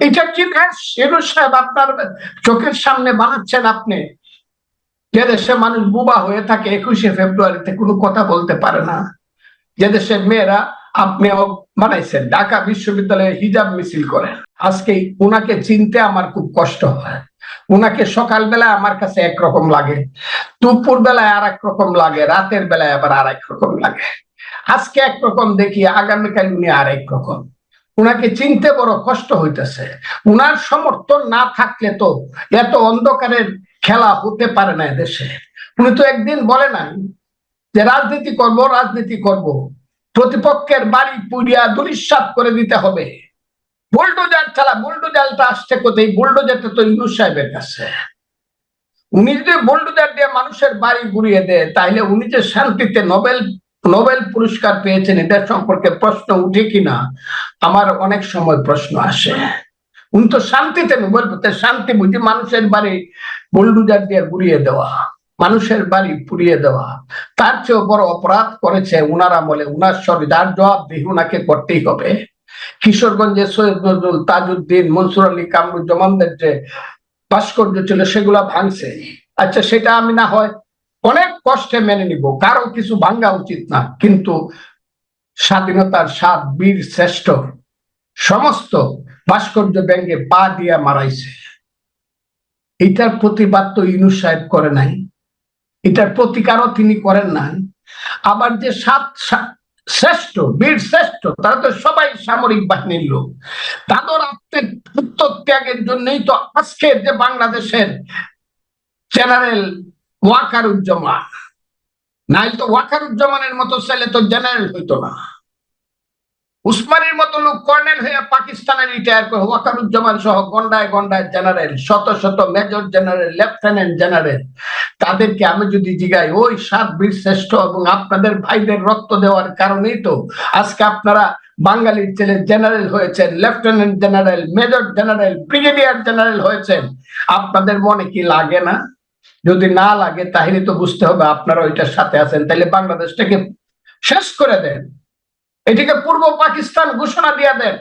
এটা কি ইউনুস সাহেব আপনার চোখের সামনে বানাচ্ছেন আপনি? যে দেশে মানুষ বুবা হয়ে থাকে একুশে ফেব্রুয়ারিতে কোনো কথা বলতে পারে না। যে দেশের মেয়েরা আপনিও বানাইছেন, ঢাকা বিশ্ববিদ্যালয়ে হিজাব মিছিল করেন। আজকে উনাকে চিনতে আমার খুব কষ্ট হয়। উনাকে সকালবেলায় আমার কাছে একরকম লাগে দুপুর বেলায় আর রকম লাগে, রাতের বেলায় আবার আর রকম লাগে। আজকে একরকম দেখি, আগামীকাল উনি আর রকম উনাকে চিনতে বড় কষ্ট হইতেছে। উনার সমর্থন না থাকলে তো এত অন্ধকারের খেলা হতে পারে না দেশে উনি তো একদিন বলে নাই যে রাজনীতি করব রাজনীতি করব। প্রতিপক্ষের বাড়ি পুড়িয়া দুরিশ্বাত করে দিতে হবে। বুলডোজার চালা বুলডোজারটা আসছে কোথায়? বুলডোজারটা তো ইউনুস সাহেবের কাছে। উনি যদি বুলডোজার দিয়ে মানুষের বাড়ি গুড়িয়ে দেয় তাহলে উনি যে শান্তিতে নোবেল নোবেল পুরস্কার পেয়েছেন এটা সম্পর্কে প্রশ্ন উঠে কিনা? আমার অনেক সময় প্রশ্ন আসে। উনি তো শান্তিতে নোবেল শান্তি বুঝি মানুষের বাড়ি বুলডোজার দিয়ে গুড়িয়ে দেওয়া, মানুষের বাড়ি পুড়িয়ে দেওয়া। তার চেয়েও বড় অপরাধ করেছে উনার আমলে, উনার যার জবাবদিহি উনাকে করতেই হবে। কিশোরগঞ্জে সৈয়দ নজরুল তাজউদ্দিন, মনসুর আলী কামরুজ্জামানদের যে ভাস্কর্য ছিল, সেগুলা ভাঙছে। আচ্ছা সেটা আমি না হয় অনেক কষ্টে মেনে নিব। কারও কিছু ভাঙ্গা উচিত না, কিন্তু স্বাধীনতার সাত বীর শ্রেষ্ঠ সমস্ত ভাস্কর্য ব্যাঙ্গে পা দিয়া মারাইছে। এটার প্রতিবাদ তো ইনুস সাহেব করে নাই। এটার প্রতিকারও তিনি করেন নাই। আবার যে সাত শ্রেষ্ঠ, বীর শ্রেষ্ঠ, তারা তো সবাই সামরিক বাহিনীর লোক। তাদের আত্মের আত্মত্যাগের জন্যই তো আজকে যে বাংলাদেশের জেনারেল ওয়াকারুজ্জামান। নাই তো ওয়াকারুজ্জামানের মতো ছেলে তো জেনারেল হইতো না। উসমানের মতো লোক কর্নেল হয়ে পাকিস্তানে রিটায়ার করে ওয়াকারুজ্জামান সহ গন্ডায় গন্ডায় জেনারেল, শত শত মেজর জেনারেল, লেফটেন্যান্ট জেনারেল, তাদেরকে আমি যদি জিগাই, ওই সাত বীর শ্রেষ্ঠ এবং আপনাদের ভাইদের রক্ত দেওয়ার কারণেই তো আজকে আপনারা বাঙালির ছেলে জেনারেল হয়েছেন, lieutenant general, major general, brigadier general হয়েছেন। আপনাদের মনে কি লাগে না? যদি না লাগে, তাহলে তো বুঝতে হবে আপনারা ওইটার সাথে আছেন। তাহলে বাংলাদেশটাকে শেষ করে দেন। এটিকে পূর্ব পাকিস্তান ঘোষণা দিয়ে দেন।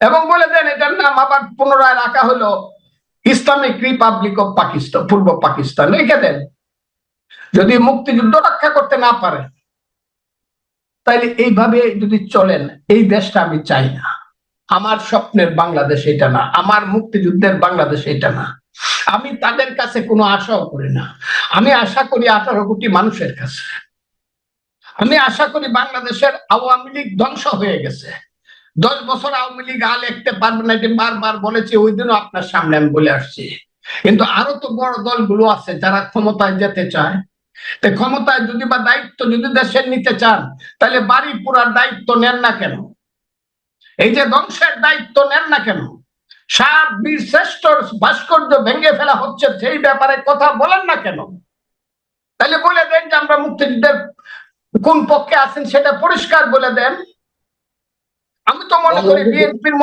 এবং বলে দেন, এটার নাম আবার পুনরায় রাখা হলো ইসলামিক রিপাবলিক অফ পাকিস্তান, পূর্ব পাকিস্তান। রেখে দেন, যদি মুক্তিযুদ্ধ রক্ষা করতে না পারে, তাইলে এইভাবে যদি চলেন, এই দেশটা আমি চাই না। আমার স্বপ্নের বাংলাদেশ এটা না, আমার মুক্তিযুদ্ধের বাংলাদেশ এটা না। আমি তাদের কাছে কোনো আশাও করি না। আমি আশা করি আঠারো কোটি মানুষের কাছে। আমি আশা করি বাংলাদেশের আওয়ামী লীগ ধ্বংস হয়ে গেছে। দশ বছর আওয়ামী লীগ আ লিখতে পারবে না, এটি বারবার বলেছি, ওই দিনও আপনার সামনে আমি বলে আসছি। কিন্তু আরও তো বড় দলগুলো আছে যারা ক্ষমতায় যেতে চায়। তো ক্ষমতায় যদি বা দায়িত্ব যদি দেশের নিতে চান, তাহলে বাড়ি পুরার দায়িত্ব নেন না কেন? এই যে ধ্বংসের দায়িত্ব নেন না কেন? সাত বীর শ্রেষ্ঠ ভাস্কর্য ভেঙে ফেলা হচ্ছে সেই ব্যাপারে কথা বলেন না কেন? তাহলে বলে দেন যে আমরা মুক্তিযুদ্ধের কোন পক্ষে আছেন সেটা পরিষ্কার বলে দেন। আমি তো মনে করি বিএনপির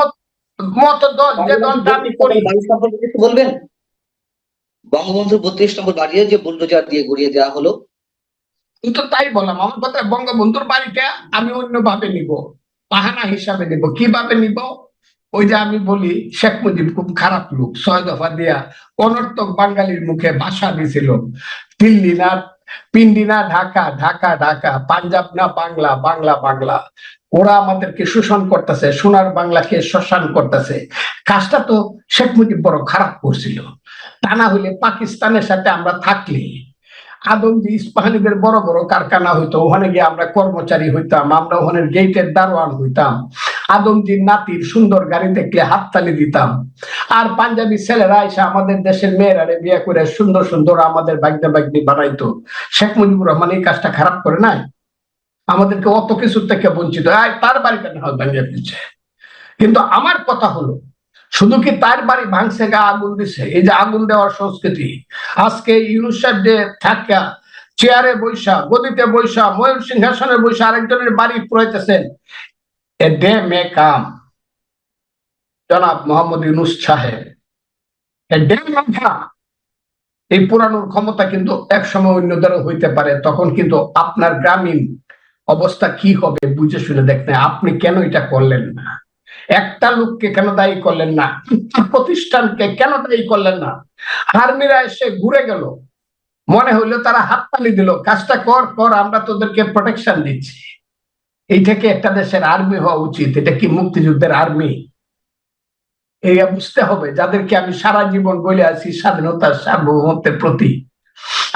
মতো দল যে দলটা আমি করি বলবেন? বঙ্গবন্ধু বত্রিশ নম্বর বাড়িয়ে যে বুলডোজার দিয়ে গড়িয়ে দেওয়া হলো। আমি তো তাই বললাম আমার কথা বঙ্গবন্ধুর বাড়িটা আমি অন্যভাবে নিব বাহানা হিসাবে নিব। কীভাবে নিব? ওই যে আমি বলি, শেখ মুজিব খুব খারাপ লোক, ছয় দফা দিয়া অনর্থক বাঙালির মুখে ভাষা দিছিল। দিল্লি না, পিন্ডি না, ঢাকা ঢাকা ঢাকা, পাঞ্জাব না, বাংলা বাংলা বাংলা। ওরা আমাদেরকে শোষণ করতেছে, সোনার বাংলাকে শ্মশান করতেছে। কাজটা তো শেখ মুজিব বড় খারাপ করছিল। তা না হইলে পাকিস্তানের সাথে আমরা থাকলে আদমজি ইস্পাহানিদের বড় বড় কারখানা হইতো, ওখানে গিয়ে আমরা কর্মচারী হইতাম, আমরা ওখানে গেটের দারোয়ান হইতাম। আদমজির নাতির সুন্দর গাড়ি দেখলে হাততালি দিতাম। আর পাঞ্জাবি ছেলেরা এসে আমাদের দেশের মেয়েরারে বিয়ে করে সুন্দর সুন্দর আমাদের বাগদা বাগদি বানাইতো। শেখ মুজিবুর রহমান এই কাজটা খারাপ করে নাই? আমাদেরকে অত কিছু থেকে বঞ্চিত। তার বাড়িটা হয় ভাঙিয়ে দিচ্ছে কিন্তু আমার কথা হলো, শুধু কি তার বাড়ি ভাঙছে গা আগুন দিছে? এই যে আগুন দেওয়ার সংস্কৃতি। আজকে ইউনুসার যে থাকা, চেয়ারে বৈশা গদিতে বৈশা ময়ূর সিংহাসনে বৈশা আরেকজনের বাড়ি পুরাইতেছেন এ ডে মে কাম জনাব মোহাম্মদ ইউনুস সাহেব এ ডে মাথা এই পুরানোর ক্ষমতা কিন্তু এক সময় অন্যদেরও হইতে পারে, তখন কিন্তু আপনার গ্রামীণ অবস্থা কি হবে বুঝে শুনে দেখতে, আপনি কেন এটা করলেন না? একটা লোককে কেন দায়ী করলেন না? প্রতিষ্ঠানকে কেন দায়ী করলেন না? আর্মিরা এসে ঘুরে গেল। মনে হইল তারা হাততালি দিল, কাজটা কর কর, আমরা তোদেরকে প্রোটেকশন দিচ্ছি। এই থেকে একটা দেশের আর্মি হওয়া উচিত। এটা কি মুক্তিযুদ্ধের আর্মি এই বুঝতে হবে। যাদেরকে আমি সারা জীবন বলে আছি স্বাধীনতার সার্বভৌমত্বের প্রতি।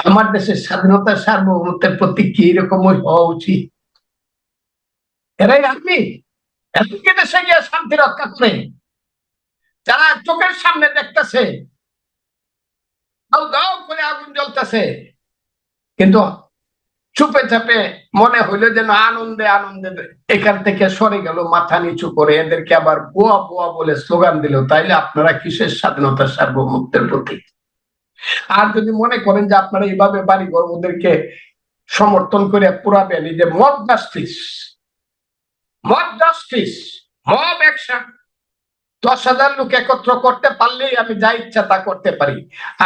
আমার দেশের স্বাধীনতার সার্বভৌমত্বের প্রতি কি এরকম হওয়া উচিত? এরাই আর্মি এদিকে দেশে গিয়ে শান্তি রক্ষা করে। যারা চোখের সামনে দেখতেছে আগুন জ্বলতেছে। কিন্তু চুপে চাপে মনে হইল যেন আনন্দে আনন্দে এখান থেকে সরে গেল, মাথা নিচু করে এদেরকে আবার বুয়া বুয়া বলে স্লোগান দিল। তাইলে আপনারা কিসের স্বাধীনতা সার্বভৌমত্বের প্রতীক? আর যদি মনে করেন যে আপনারা এইভাবে বাড়ি ওদেরকে সমর্থন করে পুরাবেন, এই যে mob justice mob justice, mob action দশ হাজার লোক একত্র করতে পারলেই আমি যা ইচ্ছা তা করতে পারি।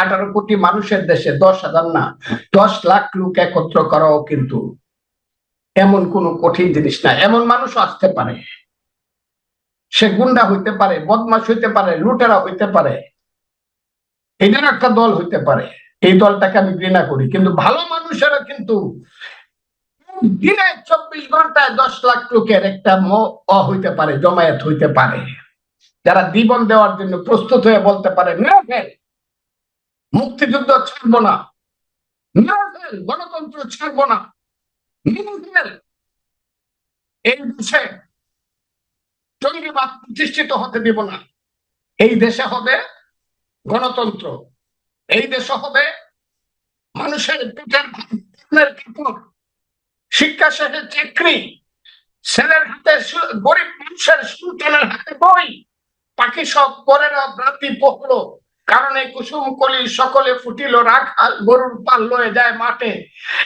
আঠারো কোটি মানুষের দেশে দশ হাজার না, দশ লাখ লোক একত্র করাও কিন্তু এমন কোন কঠিন জিনিস না, এমন মানুষ আসতে পারে। সে গুন্ডা হইতে পারে বদমাস হইতে পারে, লুটেরা হইতে পারে। এদের একটা দল হইতে পারে। এই দলটাকে আমি ঘৃণা করি, কিন্তু ভালো মানুষেরা কিন্তু দিনে চব্বিশ ঘন্টায় দশ লাখ লোকের একটা ম হইতে পারে, জমায়েত হইতে পারে। যারা জীবন দেওয়ার জন্য প্রস্তুত হয়ে বলতে পারে মুক্তিযুদ্ধ ছাড়বো না গণতন্ত্র ছাড়বো না এই দেশে জঙ্গিবাদ প্রতিষ্ঠিত হতে দিব না, এই দেশে হবে গণতন্ত্র, এই দেশে হবে মানুষের পেটের শিক্ষা শেষে চাকরি, ছেলের হাতে গরিব মানুষের সন্তানের হাতে বই পাখি সব করে না রাতি পহলো। কারণ কুসুম কলি সকলে ফুটিল রাখাল গরুর পাল লয়ে যায় মাঠে।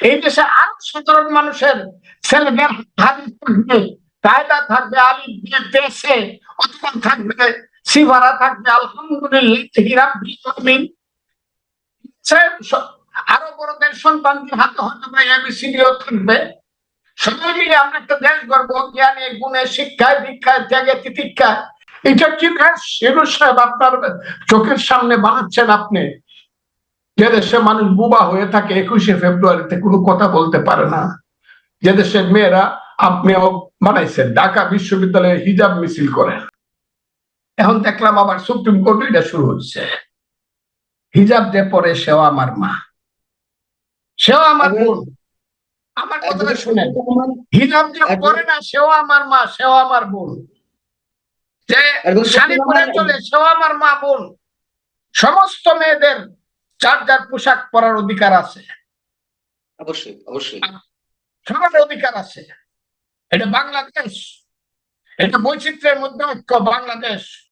এই দেশে আরও সাধারণ মানুষের ছেলেদের হাতে থাকবে কায়দা থাকবে, আলিফ দিয়ে দেশে অথবা থাকবে সিভারা থাকবে, আলহামদুলিল্লাহ আরও বড়দের সন্তানদের হাতে হয়তো বা এবিসিডিও থাকবে। সবাই মিলে আমরা একটা দেশ গর্ব জ্ঞানে, গুণে, শিক্ষায় দীক্ষায় ত্যাগে, তিতিক্ষায়। এটা কি শিরু সাহেব আপনার চোখের সামনে বানাচ্ছেন আপনি। যে দেশে মানুষ বুবা হয়ে থাকে একুশে ফেব্রুয়ারিতে কোনো কথা বলতে পারে না। যে দেশের মেয়েরা আপনিও বানাইছেন ঢাকা বিশ্ববিদ্যালয়ে হিজাব মিছিল করেন। এখন দেখলাম আবার সুপ্রিম কোর্ট এটা শুরু হচ্ছে। হিজাব যে পরে সেও আমার মা। সেও আমার বোন। আমার কথাটা শুনেন। হিজাব যে পরে না সেও আমার মা সেও আমার বোন। যে শালিপুরে চলে সেও আমার মা বোন। সমস্ত মেয়েদের চার যার পোশাক পরার অধিকার আছে। অবশ্যই অবশ্যই। সবার অধিকার আছে। এটা বাংলাদেশ। এটা বৈচিত্র্যের মধ্যে ঐক্য বাংলাদেশ।